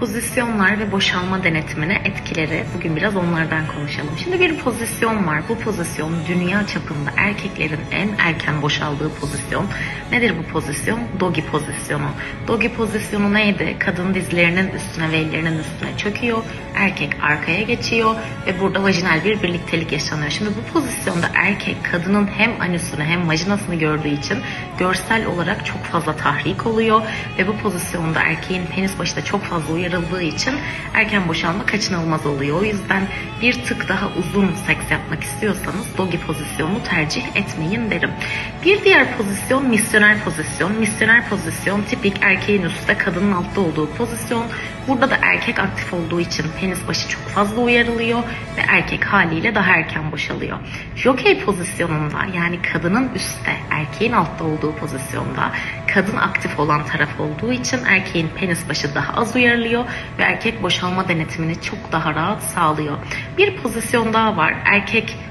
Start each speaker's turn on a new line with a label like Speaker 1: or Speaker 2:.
Speaker 1: Pozisyonlar ve boşalma denetimine etkileri. Bugün biraz onlardan konuşalım. Şimdi bir pozisyon var. Bu pozisyon dünya çapında erkeklerin en erken boşaldığı pozisyon. Nedir bu pozisyon? Dogi pozisyonu. Dogi pozisyonu neydi? Kadın dizlerinin üstüne ve ellerinin üstüne çöküyor. Erkek arkaya geçiyor ve burada vajinal bir birliktelik yaşanıyor. Şimdi bu pozisyonda erkek kadının hem anüsünü hem vajinasını gördüğü için görsel olarak çok fazla tahrik oluyor ve bu pozisyonda erkeğin penis başı da çok fazla uyarıldığı için erken boşalma kaçınılmaz oluyor. O yüzden bir tık daha uzun seks yapmak istiyorsanız dogi pozisyonunu tercih etmeyin derim. Bir diğer pozisyon misyoner pozisyon. Misyoner pozisyon tipik erkeğin üstte kadının altta olduğu pozisyon. Burada da erkek aktif olduğu için penis başı çok fazla uyarılıyor ve erkek haliyle daha erken boşalıyor. Jockey pozisyonunda yani kadının üstte erkeğin altta olduğu pozisyonda kadın aktif olan taraf olduğu için erkeğin penis başı daha az uyarılıyor ve erkek boşalma denetimini çok daha rahat sağlıyor. Bir pozisyon daha var. Erkek